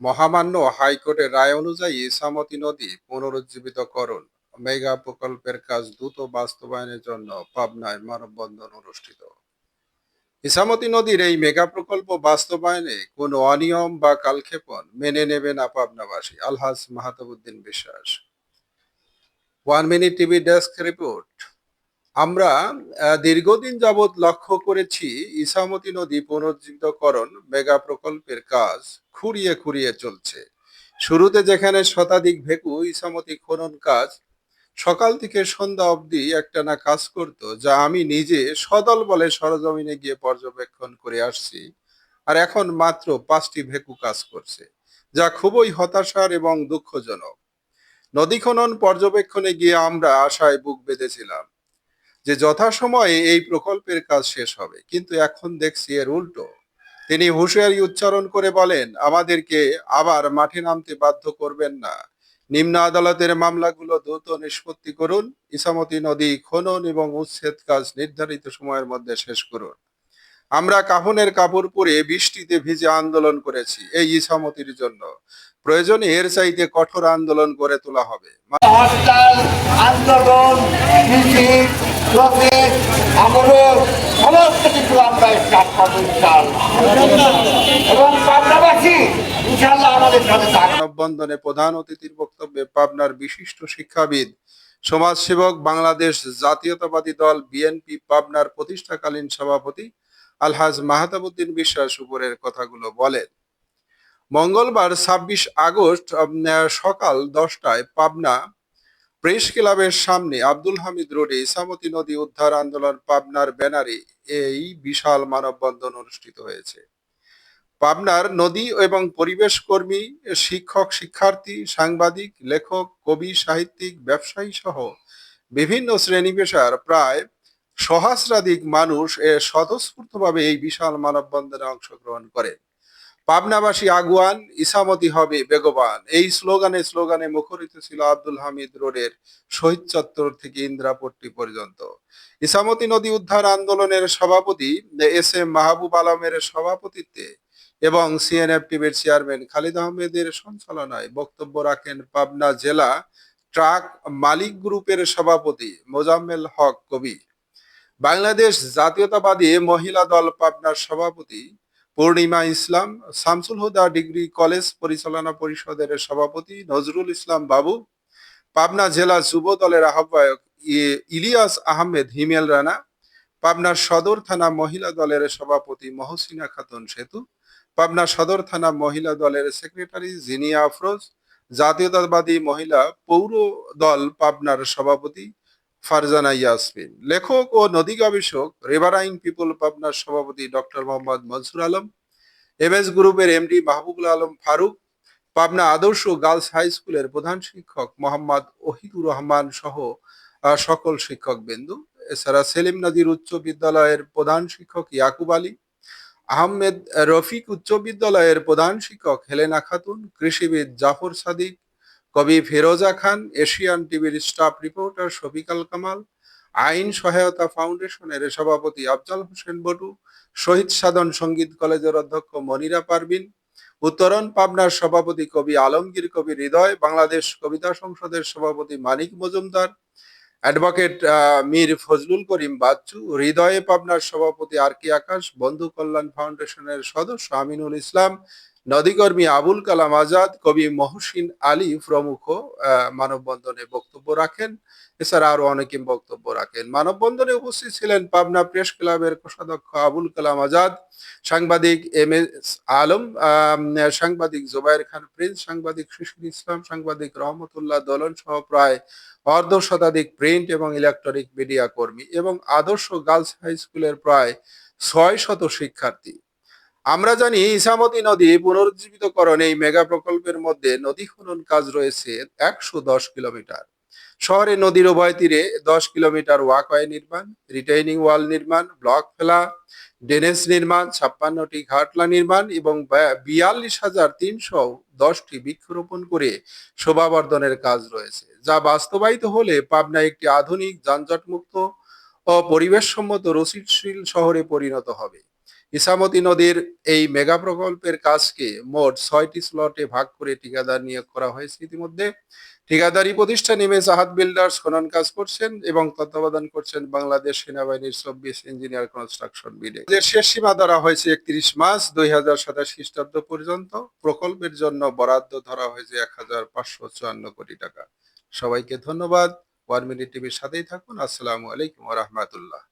মহামান্য হাইকোর্টের রায় অনুযায়ী ইসামতি নদী পুনরুজ্জীবিত পুনরুজ্জীবিতকরণ মেগা প্রকল্পের কাজ দ্রুত বাস্তবায়নের জন্য পাবনায় মানববন্ধন অনুষ্ঠিত। ইসামতি নদীর এই মেগা প্রকল্প বাস্তবায়নে কোনো অনিয়ম বা কালক্ষেপণ মেনে নেবে না পাবনাবাসী। Alhaj Mahatabuddin Biswas. One minute TV desk report. আমরা দীর্ঘদিন যাবৎ লক্ষ্য করেছি ইসামতি নদী পুনর্জীবিতকরণ মেগা প্রকল্পের কাজ খুঁড়িয়ে খুঁড়িয়ে চলছে। শুরুতে যেখানে শতাধিক ভেকু ইসামতি খনন কাজ, সকাল থেকে সন্ধ্যা অবধি একটানা কাজ করত, যা আমি নিজে সদল বলে সরজমিনে গিয়ে পর্যবেক্ষণ করে আসছি, আর এখন মাত্র পাঁচটি ভেকু কাজ করছে, যা খুবই হতাশার এবং দুঃখজনক। নদী খনন পর্যবেক্ষণে গিয়ে আমরা আশায় বুক বেঁধেছিলাম। যে যথাসময়ে এই প্রকল্পের কাজ শেষ হবে। কিন্তু এখন দেখছি এর উল্টো। তিনি হুঁশিয়ারি উচ্চারণ করে বলেন, আমাদেরকে আবার মাঠে নামতে বাধ্য করবেন না। নিম্ন আদালতের মামলাগুলো দ্রুত নিষ্পত্তি করুন। ইসামতি নদী খনন এবং উচ্ছেদ কাজ নির্ধারিত সময়ের মধ্যে শেষ করুন। আমরা কাফনের কাপড় পরে বৃষ্টিতে ভিজে আন্দোলন করেছি, এই ইসামতির জন্য। প্রয়োজনে এর চাইতে কঠোর আন্দোলন গড়ে তোলা হবে। আন্দোলন প্রধান অতিথির বক্তব্যে পাবনার বিশিষ্ট শিক্ষাবিদ, সমাজসেবক বাংলাদেশ জাতীয়তাবাদী দল বিএনপি পাবনার প্রতিষ্ঠাকালীন সভাপতি আলহাজ মাহতাবুদ্দিন বিশ্বাস উপরের কথাগুলো বলেন। মঙ্গলবার ছাব্বিশ আগস্ট সকাল দশটায় পাবনা প্রেস ক্লাবের সামনে আব্দুল হামিদ রোডে ইসামতি নদী উদ্ধার আন্দোলন পাবনার ব্যানারে এই বিশাল মানববন্ধন অনুষ্ঠিত হয়েছে। পাবনার নদী এবং পরিবেশ কর্মী, শিক্ষক, শিক্ষার্থী, সাংবাদিক, লেখক, কবি, সাহিত্যিক, ব্যবসায়ী সহ বিভিন্ন শ্রেণি পেশার প্রায় সহস্রাধিক মানুষ স্বতঃস্ফূর্তভাবে এই বিশাল মানববন্ধনে অংশগ্রহণ করেন পাবনাবাসী আগুয়ান, ইসামতি হবে বেগবান। এই স্লোগানে স্লোগানে মুখরিত ছিল আব্দুল হামিদ রোডের শহীদ চত্বর থেকে ইন্দ্রাপট্টি পর্যন্ত। ইসামতি নদী উদ্ধার আন্দোলনের সভাপতি এস এম মাহবুব আলমের সভাপতিত্বে এবং সিএনএফ টিভির চেয়ারম্যান খালিদ আহমেদের সঞ্চালনায় বক্তব্য রাখেন পাবনা জেলা ট্রাক মালিক গ্রুপের সভাপতি মোজাম্মেল হক কবি বাংলাদেশ জাতীয়তাবাদী মহিলা দল পাবনার সভাপতি পূর্ণিমা ইসলাম, শামসুল হুদা ডিগ্রি কলেজ পরিচালনা পরিষদের সভাপতি নজরুল ইসলাম বাবু, পাবনা জেলা যুব দলের আহ্বায়ক ইলিয়াস আহমেদ হিমেল রানা, পাবনা সদর থানা মহিলা দলের সভাপতি মহসিনা খাতুন সেতু, পাবনা সদর থানা মহিলা দলের সেক্রেটারি জিনিয়া আফরোজ, জাতীয়তাবাদী মহিলা পৌর দল পাবনার সভাপতি ফারজানা ইয়াসমিন। লেখক ও নদী গবেষক রেভারাইন পিপল পাবনার সভাপতি doctor Mohammad Mansur Alam M S গ্রুপের MD Mahbubul Alam Faruk, Pabna Adarsha girls high স্কুলের প্রধান শিক্ষক মোহাম্মদ ওহিদুর রহমান সহ সকল শিক্ষক বিন্দু এছাড়া সেলিম নদীর উচ্চ বিদ্যালয়ের প্রধান শিক্ষক ইয়াকুব আলী, আহমেদ রফিক উচ্চ বিদ্যালয়ের প্রধান শিক্ষক হেলেনা খাতুন, কৃষিবিদ জাফর সাদিক কবি ফেরোজা খান, এশিয়ান টিভির স্টাফ রিপোর্টার শফিকাল কামাল, আইন সহায়তা ফাউন্ডেশনের সভাপতি আফজাল হোসেন বটু, শহীদ সাধন সংগীত কলেজের অধ্যক্ষ মনিরা পারবিন উত্তরণ পাবনার সভাপতি কবি আলমগীর কবি হৃদয়, বাংলাদেশ কবিতা সংসদের সভাপতি মানিক মজুমদার, অ্যাডভোকেট মীর ফজলুল করিম বাচ্চু, হৃদয়ে পাবনার সভাপতি আর কে আকাশ, বন্ধু কল্যাণ ফাউন্ডেশনের সদস্য আমিনুল ইসলাম নদীকর্মী আবুল কালাম আজাদ, কবি মহসিন আলী প্রমুখ মানববন্ধনে বক্তব্য রাখেন। এছাড়া আরও অনেকে বক্তব্য রাখেন। মানববন্ধনে উপস্থিত ছিলেন পাবনা প্রেস ক্লাবের কোষাধ্যক্ষ আবুল কালাম আজাদ, সাংবাদিক এম এস আলম সাংবাদিক জোবায়ের খান প্রিন্স, সাংবাদিক শিশির ইসলাম, সাংবাদিক রহমতুল্লাহ দলন সহ প্রায় অর্ধ শতাধিক প্রিন্ট এবং ইলেকট্রনিক মিডিয়া কর্মী এবং আদর্শ গার্লস হাই স্কুলের প্রায় ছয় শত শিক্ষার্থী। আমরা জানি ইসামতি নদী পুনরুজ্জীবিতকরণ এই মেগা প্রকল্পের মধ্যে নদী খনন কাজ রয়েছে একশো দশ কিলোমিটার। শহরে নদীর উভয় তীরে দশ কিলোমিটার ওয়াকওয়ে নির্মাণ, রিটেইনিং ওয়াল নির্মাণ, ব্লক ফেলা, ড্রেনেজ নির্মাণ, ছাপ্পান্নটি ঘাটলা নির্মাণ এবং বিয়াল্লিশ হাজার তিনশো দশটি বৃক্ষরোপণ করে শোভাবর্ধনের কাজ রয়েছে, যা বাস্তবায়িত হলে পাবনা একটি আধুনিক যানজটমুক্ত ও পরিবেশসম্মত রসিদশীল শহরে পরিণত হবে। ইসামতি নদীর এই মেগা প্রকল্পের কাজকে মোট ছয়টি স্লটে ভাগ করে ঠিকাদার নিয়োগ করা হয়েছে ইতিমধ্যে। ঠিকাদারি প্রতিষ্ঠান ইমেজ আহাদ বিল্ডার্স খনন কাজ করছেন এবং তত্ত্বাবধান করছেন বাংলাদেশ সেনাবাহিনীর চব্বিশ ইঞ্জিনিয়ার কনস্ট্রাকশন বিডে। এর শেষ সীমা ধরা হয়েছে একত্রিশ মার্চ দুই হাজার সাতাশ খ্রিস্টাব্দ পর্যন্ত। প্রকল্পের জন্য বরাদ্দ ধরা হয়েছে এক হাজার পাঁচশো চুয়ান্ন কোটি টাকা। সবাইকে ধন্যবাদ। ওয়ান মিনিট টিভির সাথেই থাকুন। আসসালামু আলাইকুম রহমতুল্লাহ।